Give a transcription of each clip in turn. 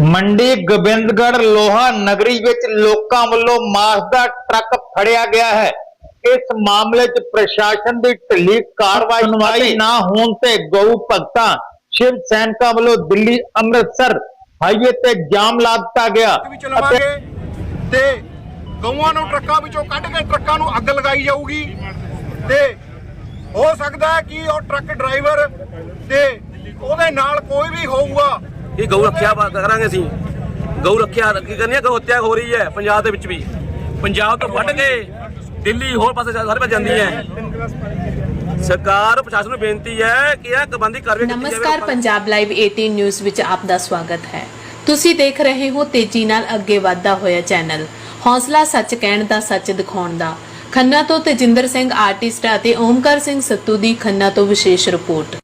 ਮੰਡੀ ਗੋਬਿੰਦਗੜ੍ਹ ਲੋਹਾ ਨਗਰੀ ਵਿੱਚ ਲੋਕਾਂ ਵੱਲੋਂ ਮਾਸ ਦਾ ਟਰੱਕ ਫੜਿਆ ਗਿਆ ਹੈ। ਇਸ ਮਾਮਲੇ 'ਚ ਪ੍ਰਸ਼ਾਸਨ ਦੀ ਢਿੱਲੀ ਕਾਰਵਾਈ ਨਾ ਹੋਣ ਤੇ ਗਊ ਭਗਤਾਂ ਸ਼ਿਵ ਸੈਨਿਕਾਂ ਵੱਲੋਂ ਦਿੱਲੀ ਅੰਮ੍ਰਿਤਸਰ ਹਾਈਵੇ ਤੇ ਜਾਮ ਲਾ ਦਿੱਤਾ ਗਿਆ ਤੇ ਗਊਆਂ ਨੂੰ ਟਰੱਕਾਂ ਵਿੱਚੋਂ ਕੱਢ ਕੇ ਟਰੱਕਾਂ ਨੂੰ ਅੱਗ ਲਗਾਈ ਜਾਊਗੀ ਤੇ ਹੋ ਸਕਦਾ ਹੈ ਕਿ ਉਹ ਟਰੱਕ ਡਰਾਈਵਰ ਤੇ ਉਹਦੇ ਨਾਲ ਕੋਈ ਵੀ ਹੋਊਗਾ। ਇਹ ਗਊ ਰੱਖਿਆ ਕਰਾਂਗੇ ਅਸੀਂ। ਗਊ ਰੱਖਿਆ, ਕੀ ਕਰਨੀ ਹੈ ਗਊ ਹੱਤਿਆ ਹੋ ਰਹੀ ਹੈ ਪੰਜਾਬ ਦੇ ਵਿੱਚ ਵੀ। ਪੰਜਾਬ ਤੋਂ ਵੱਢ ਕੇ ਦਿੱਲੀ ਹੋਰ ਪਾਸੇ ਸਾਰੇ ਪਾਸੇ ਜਾਂਦੀ ਹੈ। ਸਰਕਾਰ, ਪ੍ਰਸ਼ਾਸਨ ਨੂੰ ਬੇਨਤੀ ਹੈ ਕਿ ਇਹ ਕਬੰਦੀ ਕਾਰਵਾਈ ਨਮਸਕਾਰ, ਪੰਜਾਬ ਲਾਈਵ 18 ਨਿਊਜ਼ ਵਿੱਚ ਆਪ ਦਾ ਸਵਾਗਤ ਹੈ। ਤੁਸੀਂ ਦੇਖ ਰਹੇ ਹੋ ਤੇਜ਼ੀ ਨਾਲ ਅੱਗੇ ਵਧਦਾ ਹੋਇਆ ਚੈਨਲ। ਹੌਸਲਾ ਸੱਚ ਕਹਿਣ ਦਾ, ਸੱਚ ਦਿਖਾਉਣ ਦਾ। ਖੰਨਾ ਤੋਂ ਤੇਜਿੰਦਰ ਸਿੰਘ ਆਰਟਿਸਟ ਅਤੇ ਓਮਕਾਰ ਸਿੰਘ ਸੱਤੂ ਦੀ ਖੰਨਾ ਤੋਂ ਵਿਸ਼ੇਸ਼ ਰਿਪੋਰਟ।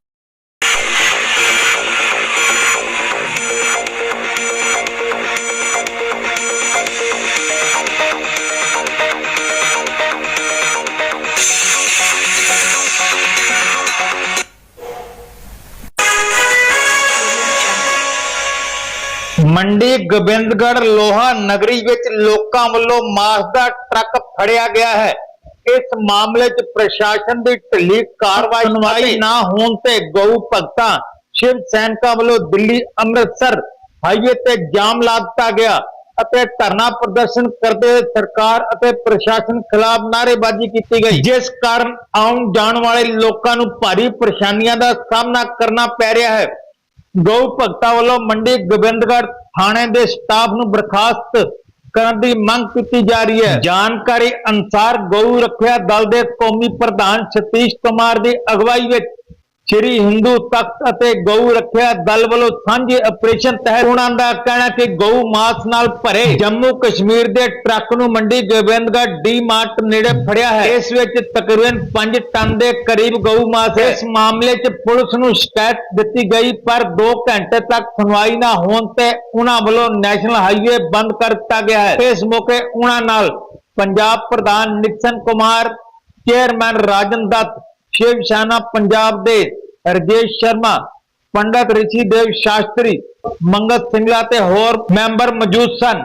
ਮੰਡੀ ਗੋਬਿੰਦਗੜ੍ਹ ਲੋਹਾ ਨਗਰੀ ਵਿੱਚ ਲੋਕਾਂ ਵੱਲੋਂ ਮਾਸ ਦਾ ਟਰੱਕ ਫੜਿਆ ਗਿਆ ਹੈ। ਇਸ ਮਾਮਲੇ 'ਚ ਪ੍ਰਸ਼ਾਸਨ ਦੀ ਢਿੱਲੀ ਕਾਰਵਾਈ ਨਾ ਹੋਣ ਤੇ ਗਊ ਭਗਤਾਂ ਸ਼ਿਵ ਸੈਨਿਕਾਂ ਵੱਲੋਂ ਦਿੱਲੀ ਅੰਮ੍ਰਿਤਸਰ ਹਾਈਵੇ ਤੇ ਜਾਮ ਲਾ ਦਿੱਤਾ ਗਿਆ ਅਤੇ ਧਰਨਾ ਪ੍ਰਦਰਸ਼ਨ ਕਰਦੇ ਹੋਏ ਸਰਕਾਰ ਅਤੇ ਪ੍ਰਸ਼ਾਸਨ ਖਿਲਾਫ ਨਾਅਰੇਬਾਜ਼ੀ ਕੀਤੀ ਗਈ। ਜਿਸ ਕਾਰਨ ਆਉਣ ਜਾਣ ਵਾਲੇ ਲੋਕਾਂ ਨੂੰ ਭਾਰੀ ਪਰੇਸ਼ਾਨੀਆਂ ਦਾ ਸਾਹਮਣਾ ਕਰਨਾ ਪੈ ਰਿਹਾ ਹੈ। ਗਊ ਭਗਤਾਂ ਵੱਲੋਂ ਮੰਡੀ ਗੋਬਿੰਦਗੜ੍ਹ ਥਾਣੇ ਦੇ ਸਟਾਫ ਨੂੰ ਬਰਖਾਸਤ ਕਰਨ ਦੀ ਮੰਗ ਕੀਤੀ ਜਾ ਰਹੀ ਹੈ। ਜਾਣਕਾਰੀ ਅਨੁਸਾਰ ਗਊ ਰੱਖਿਆ ਦਲ ਦੇ ਕੌਮੀ ਪ੍ਰਧਾਨ ਸਤੀਸ਼ ਕੁਮਾਰ ਦੀ ਅਗਵਾਈ ਵਿੱਚ ਸ਼੍ਰੀ ਹਿੰਦੂ ਤਖਤ ਅਤੇ ਗਊ ਰੱਖਿਆ ਦਲ ਵੱਲੋਂ ਸਾਂਝੇ ਆਪਰੇਸ਼ਨ ਤਹਿਤ ਉਹਨਾਂ ਦਾ ਕਹਿਣਾ ਕਿ ਗਊ ਮਾਸ ਨਾਲ ਭਰੇ ਜੰਮੂ ਕਸ਼ਮੀਰ ਦੇ ਟਰੱਕ ਨੂੰ ਮੰਡੀ ਗੋਬਿੰਦਗੜ੍ਹ ਡੀ ਮਾਰਟ ਨੇੜੇ ਫੜਿਆ ਹੈ। ਇਸ ਵਿੱਚ ਤਕਰੀਬਨ 5 ਟਨ ਦੇ ਕਰੀਬ ਗਊ ਮਾਸ ਹੈ। ਇਸ ਮਾਮਲੇ 'ਚ ਪੁਲਿਸ ਨੂੰ ਸ਼ਿਕਾਇਤ ਦਿੱਤੀ ਗਈ, ਪਰ 2 ਘੰਟੇ ਤੱਕ ਸੁਣਵਾਈ ਨਾ ਹੋਣ ਤੇ ਉਹਨਾਂ ਵੱਲੋਂ ਨੈਸ਼ਨਲ ਹਾਈਵੇ ਬੰਦ ਕਰ ਦਿੱਤਾ ਗਿਆ ਹੈ। ਇਸ ਮੌਕੇ ਉਹਨਾਂ ਨਾਲ ਪੰਜਾਬ ਪ੍ਰਧਾਨ ਨਿਕਸਨ ਕੁਮਾਰ, ਚੇਅਰਮੈਨ ਰਾਜਨ ਦੱਤ, ਸ਼ਿਵ ਸ਼ਾਨਾ, ਪੰਜਾਬ ਦੇ ਰਜੇਸ਼ ਸ਼ਰਮਾ ਪੰਡਤ ਰਿਸ਼ੀ ਦੇਵ ਸ਼ਾਸਤਰੀ ਮੰਗਤ ਸਿੰਘਲਾ ਤੇ ਹੋਰ ਮੈਂਬਰ ਮੌਜੂਦ ਸਨ।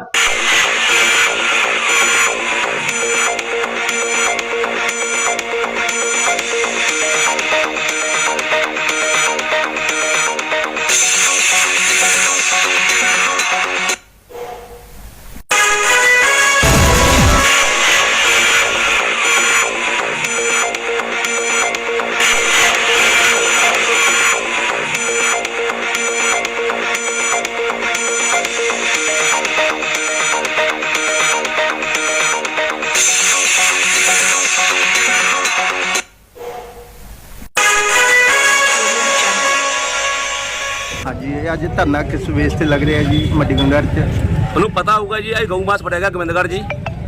ਅੱਜ ਧਰਨਾ ਕਿਸ ਵੇਸ ਤੇ ਲੱਗ ਰਿਹਾ ਜੀ ਮੱਡੀ ਗੰਗਾਰ ਚ? ਤੁਹਾਨੂੰ ਪਤਾ ਹੋਊਗਾ ਜੀ ਇਹ ਗਊ ਮਾਸ ਫੜਿਆ ਗਿਆ ਗੋਬਿੰਦਗੜ੍ਹ ਜੀ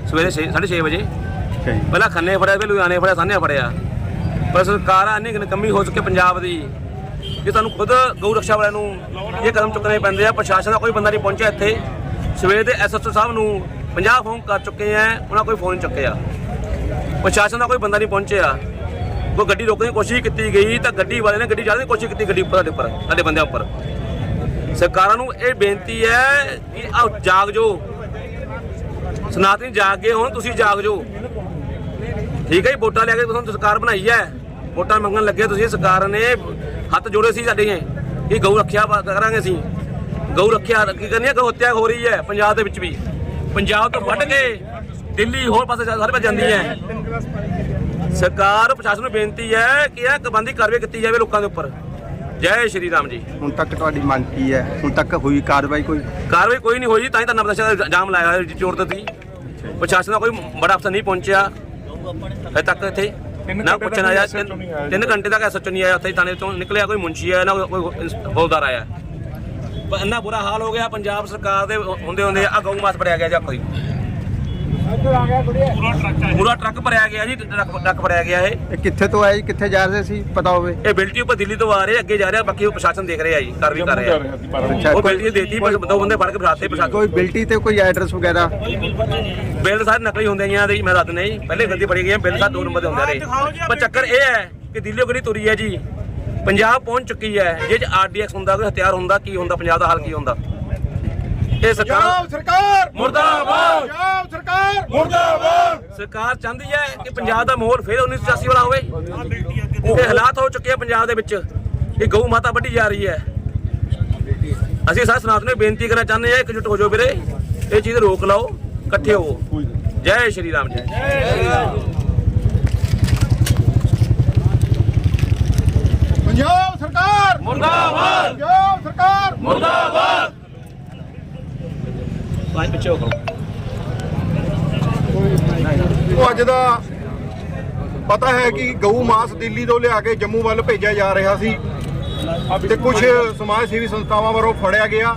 ਸਵੇਰੇ 6:30 ਵਜੇ। ਅੱਛਾ ਜੀ। ਪਹਿਲਾਂ ਖੰਨੇ ਫੜਿਆ ਫਿਰ ਲੁਧਿਆਣੇ ਫੜਿਆ ਸਾਹਨੇ ਫੜਿਆ। ਪਰ ਸਰਕਾਰ ਇੰਨੀ ਕਮੀ ਹੋ ਚੁੱਕੀ ਪੰਜਾਬ ਦੀ ਕਿ ਤੁਹਾਨੂੰ ਖੁਦ ਗਊ ਰਕਸ਼ਾ ਵਾਲਿਆਂ ਨੂੰ ਇਹ ਕਦਮ ਚੁੱਕਣੇ ਪੈਂਦੇ ਆ। ਪ੍ਰਸ਼ਾਸਨ ਦਾ ਕੋਈ ਬੰਦਾ ਨਹੀਂ ਪਹੁੰਚਿਆ ਇੱਥੇ। ਸਵੇਰ ਦੇ ਐਸਐਸਓ ਸਾਹਿਬ ਨੂੰ 50 ਫੋਨ ਕਰ ਚੁੱਕੇ ਆ ਉਹਨਾਂ ਕੋਈ ਫੋਨ ਚੁੱਕਿਆ। ਪ੍ਰਸ਼ਾਸਨ ਦਾ ਕੋਈ ਬੰਦਾ ਨਹੀਂ ਪਹੁੰਚਿਆ। ਕੋਈ ਗੱਡੀ ਰੋਕਣ ਦੀ ਕੋਸ਼ਿਸ਼ ਕੀਤੀ ਗਈ ਤਾਂ ਗੱਡੀ ਵਾਲੇ ਨੇ ਗੱਡੀ ਜਾਣ ਦੀ ਕੋਸ਼ਿਸ਼ ਕੀਤੀ ਗੱਡੀ ਉੱਪਰ ਸਾਡੇ ਉੱਪਰ ਸਾਡੇ ਬੰਦਿਆਂ ਉੱਪਰ। ਸਰਕਾਰਾਂ ਨੂੰ ਇਹ ਬੇਨਤੀ ਹੈ ਕਿ ਆਓ ਜਾਗ ਜੋ ਸਨਾਤਨੀ ਜਾਗ ਗਏ ਹੁਣ, ਤੁਸੀਂ ਜਾਗ ਜੋ ਠੀਕ ਹੈ ਜੀ, ਵੋਟਾਂ ਲੈ ਕੇ ਤੁਹਾਨੂੰ ਸਰਕਾਰ ਬਣਾਈ ਹੈ। ਵੋਟਾਂ ਮੰਗਣ ਲੱਗੇ ਤੁਸੀਂ, ਸਰਕਾਰ ਨੇ ਹੱਥ ਜੋੜੇ ਸੀ ਸਾਡੇ ਕਿ ਗਊ ਰੱਖਿਆ ਕਰਾਂਗੇ ਅਸੀਂ। ਗਊ ਰੱਖਿਆ, ਕੀ ਕਰਨੀ ਹੈ? ਗਊ ਹੱਤਿਆ ਹੋ ਰਹੀ ਹੈ ਪੰਜਾਬ ਦੇ ਵਿੱਚ ਵੀ। ਪੰਜਾਬ ਤੋਂ ਵੱਢ ਕੇ ਦਿੱਲੀ ਹੋਰ ਪਾਸੇ ਸਾਰੇ ਪਾਸੇ ਜਾਂਦੀ ਹੈ। ਸਰਕਾਰ, ਪ੍ਰਸ਼ਾਸਨ ਨੂੰ ਬੇਨਤੀ ਹੈ ਕਿ ਇਹ ਕਬੰਦੀ ਕਾਰਵਾਈ ਕੀਤੀ ਜਾਵੇ ਲੋਕਾਂ ਦੇ ਉੱਪਰ। ਜੈ ਸ਼੍ਰੀ ਰਾਮ ਜੀ। ਹੁਣ ਤੱਕ ਤੁਹਾਡੀ ਮੰਗ ਕੀ ਹੈ? ਹੁਣ ਤੱਕ ਹੋਈ ਕਾਰਵਾਈ ਕੋਈ? ਕਾਰਵਾਈ ਕੋਈ ਨਹੀਂ ਹੋਈ ਤਾਂ ਹੀ ਤਾਂ ਨਬਦਸ਼ਾ ਦਾ ਜਾਮ ਲਾਇਆ ਹੋਇਆ ਜੀ ਚੋਰ ਤੇ ਸੀ ਪ੍ਰਸ਼ਾਸਨ ਦਾ ਕੋਈ ਬੜਾ ਅਫਸਰ ਨਹੀਂ ਪਹੁੰਚਿਆ। ਹਜੇ ਤੱਕ ਇੱਥੇ ਨਾ ਪੁੱਛਣ ਆਇਆ ਤਿੰਨ ਘੰਟੇ ਤੱਕ ਐਸਐਚਓ ਨਹੀਂ ਆਇਆ ਉੱਥੇ ਥਾਣੇ ਤੋਂ ਨਿਕਲਿਆ ਕੋਈ ਮੁੰਸ਼ੀ ਆਇਆ ਨਾ ਕੋਈ ਹੌਲਦਾਰ ਆਇਆ। ਪਰ ਇੰਨਾ ਬੁਰਾ ਹਾਲ ਹੋ ਗਿਆ ਪੰਜਾਬ ਸਰਕਾਰ ਦੇ ਹੁੰਦੇ ਹੁੰਦੇ ਆ ਗਊ ਮਾਸ ਭਰਿਆ ਗਿਆ ਜਾਂ ਕੋਈ। ਪੂਰਾ ਟਰੱਕ ਭਰਿਆ ਗਿਆ ਜੀ ਟਰੱਕ ਟਰੱਕ ਭਰਿਆ ਗਿਆ ਇਹ। ਇਹ ਕਿੱਥੇ ਤੋਂ ਆਇਆ ਜੀ ਕਿੱਥੇ ਜਾ ਰਹੇ ਸੀ ਪਤਾ ਹੋਵੇ? ਇਹ ਬਿਲਟੀ ਉੱਪਰ ਦਿੱਲੀ ਤੋਂ ਆ ਰਹੇ ਅੱਗੇ ਜਾ ਰਿਹਾ ਬਾਕੀ ਉਹ ਪ੍ਰਸ਼ਾਸਨ ਦੇਖ ਰਿਹਾ ਜੀ ਕਾਰਵਾਈ ਕਰ ਰਿਹਾ। ਅੱਛਾ ਉਹ ਕੋਈ ਬਿਲਟੀ ਦੇਤੀ ਪਰ ਦੋ ਬੰਦੇ ਫੜ ਕੇ ਬਿਠਾਤੇ ਪ੍ਰਸ਼ਾਸਨ। ਕੋਈ ਬਿਲਟੀ ਤੇ ਕੋਈ ਐਡਰੈਸ ਵਗੈਰਾ? ਬਿੱਲ ਸਾਰੇ ਨਕਲੀ ਹੁੰਦੇ ਆ ਜੀ ਮੈਂ ਦੱਸ ਦਿੰਦਾ ਜੀ। ਪਹਿਲੇ ਗਲਤੀ ਫੜੀ ਗਈ ਹੈ, ਬਿੱਲ ਸਾਰੇ ਦੋ ਨੰਬਰ ਦੇ ਹੁੰਦੇ ਰਹੇ ਪਰ ਚੱਕਰ ਇਹ ਹੈ ਕਿ ਦਿੱਲੀੋਂ ਗੱਡੀ ਤੁਰੀ ਹੈ ਜੀ? ਪੰਜਾਬ ਪਹੁੰਚ ਚੁੱਕੀ ਹੈ। ਜੇ ਆਰਡੀਐਕਸ ਹੁੰਦਾ ਕੋਈ ਹਥਿਆਰ ਹੁੰਦਾ ਕੀ ਹੁੰਦਾ ਪੰਜਾਬ ਦਾ ਹਾਲ ਕੀ ਹੁੰਦਾ? ਇਹ ਸਰਕਾਰ ਪੰਜਾਬ ਸਰਕਾਰ! ਮੁਰਦਾਬਾਦ! ਪੰਜਾਬ ਸਰਕਾਰ! ਮੁਰਦਾਬਾਦ! ਸਰਕਾਰ ਚਾਹੁੰਦੀ ਹੈ ਕਿ ਪੰਜਾਬ ਦਾ ਮਾਹੌਲ ਫੇਰ 1984 ਵਾਲਾ ਹੋਵੇ। ਇਹ ਹਾਲਾਤ ਹੋ ਚੁੱਕੇ ਆ ਪੰਜਾਬ ਦੇ ਵਿੱਚ ਕਿ ਗਊ ਮਾਤਾ ਵੱਢੀ ਜਾ ਰਹੀ ਹੈ। ਅਸੀਂ ਸਾਰੇ ਸਨਾਤਨ ਨੂੰ ਬੇਨਤੀ ਕਰਨਾ ਚਾਹੁੰਦੇ ਆ ਇਕਜੁੱਟ ਹੋ ਜਾਓ ਵੀਰੇ। ਇਹ ਚੀਜ਼ ਰੋਕ ਲਾਓ ਇਕੱਠੇ ਹੋਵੋ। ਜੈ ਸ਼੍ਰੀ ਰਾਮ ਜੀ। ਪੰਜਾਬ ਸਰਕਾਰ! ਮੁਰਦਾਬਾਦ! ਪੰਜਾਬ ਸਰਕਾਰ! ਮੁਰਦਾਬਾਦ! ਲਾਈਨ ਪਿੱਛੇ ਹੋ ਕਰੋ। ਉਹ ਅੱਜ ਦਾ ਪਤਾ ਹੈ ਕਿ ਗਊ ਮਾਸ ਦਿੱਲੀ ਤੋਂ ਲਿਆ ਕੇ ਜੰਮੂ ਵੱਲ ਭੇਜਿਆ ਜਾ ਰਿਹਾ ਸੀ ਤੇ ਕੁਝ ਸਮਾਜ ਸੇਵੀ ਸੰਸਥਾਵਾਂ ਵੱਲੋਂ ਫੜਿਆ ਗਿਆ।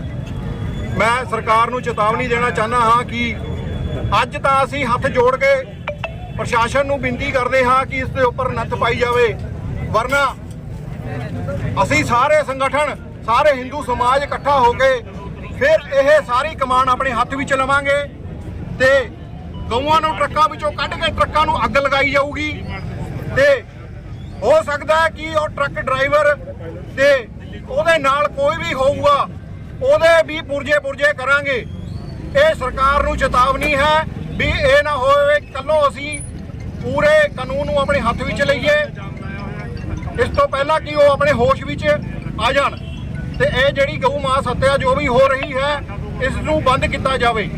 ਮੈਂ ਸਰਕਾਰ ਨੂੰ ਚੇਤਾਵਨੀ ਦੇਣਾ ਚਾਹੁੰਦਾ ਹਾਂ ਕਿ ਅੱਜ ਤਾਂ ਅਸੀਂ ਹੱਥ ਜੋੜ ਕੇ ਪ੍ਰਸ਼ਾਸਨ ਨੂੰ ਬੇਨਤੀ ਕਰਦੇ ਹਾਂ ਕਿ ਇਸ ਦੇ ਉੱਪਰ ਨੱਥ ਪਾਈ ਜਾਵੇ। ਵਰਨਾ ਅਸੀਂ ਸਾਰੇ ਸੰਗਠਨ, ਸਾਰੇ ਹਿੰਦੂ ਸਮਾਜ ਇਕੱਠਾ ਹੋ ਕੇ ਫਿਰ ਇਹ ਸਾਰੀ ਕਮਾਨ ਆਪਣੇ ਹੱਥ ਵਿੱਚ ਲਵਾਂਗੇ ਤੇ ਗਊਆਂ ਨੂੰ ਟਰੱਕਾਂ ਵਿੱਚੋਂ ਕੱਢ ਕੇ ਟਰੱਕਾਂ ਨੂੰ ਅੱਗ ਲਗਾਈ ਜਾਊਗੀ। ਤੇ ਹੋ ਸਕਦਾ ਹੈ ਕਿ ਉਹ ਟਰੱਕ ਡਰਾਈਵਰ ਤੇ ਉਹਦੇ ਨਾਲ ਕੋਈ ਵੀ ਹੋਊਗਾ, ਉਹਦੇ ਵੀ ਪੁਰਜੇ ਪੁਰਜੇ ਕਰਾਂਗੇ। ਇਹ ਸਰਕਾਰ ਨੂੰ ਚੇਤਾਵਨੀ ਹੈ ਵੀ ਇਹ ਨਾ ਹੋਵੇ ਕੱਲੋਂ ਅਸੀਂ ਪੂਰੇ ਕਾਨੂੰਨ ਨੂੰ ਆਪਣੇ ਹੱਥ ਵਿੱਚ ਲਈਏ। ਇਸ ਤੋਂ ਪਹਿਲਾਂ ਕਿ ਉਹ ਆਪਣੇ ਹੋਸ਼ ਵਿੱਚ ਆ ਜਾਣ। ਤੇ ਇਹ ਜਿਹੜੀ ਗਊ ਮਾਂ ਹੱਤਿਆ ਜੋ ਵੀ ਹੋ ਰਹੀ ਹੈ, ਇਸ ਨੂੰ ਬੰਦ ਕੀਤਾ ਜਾਵੇ।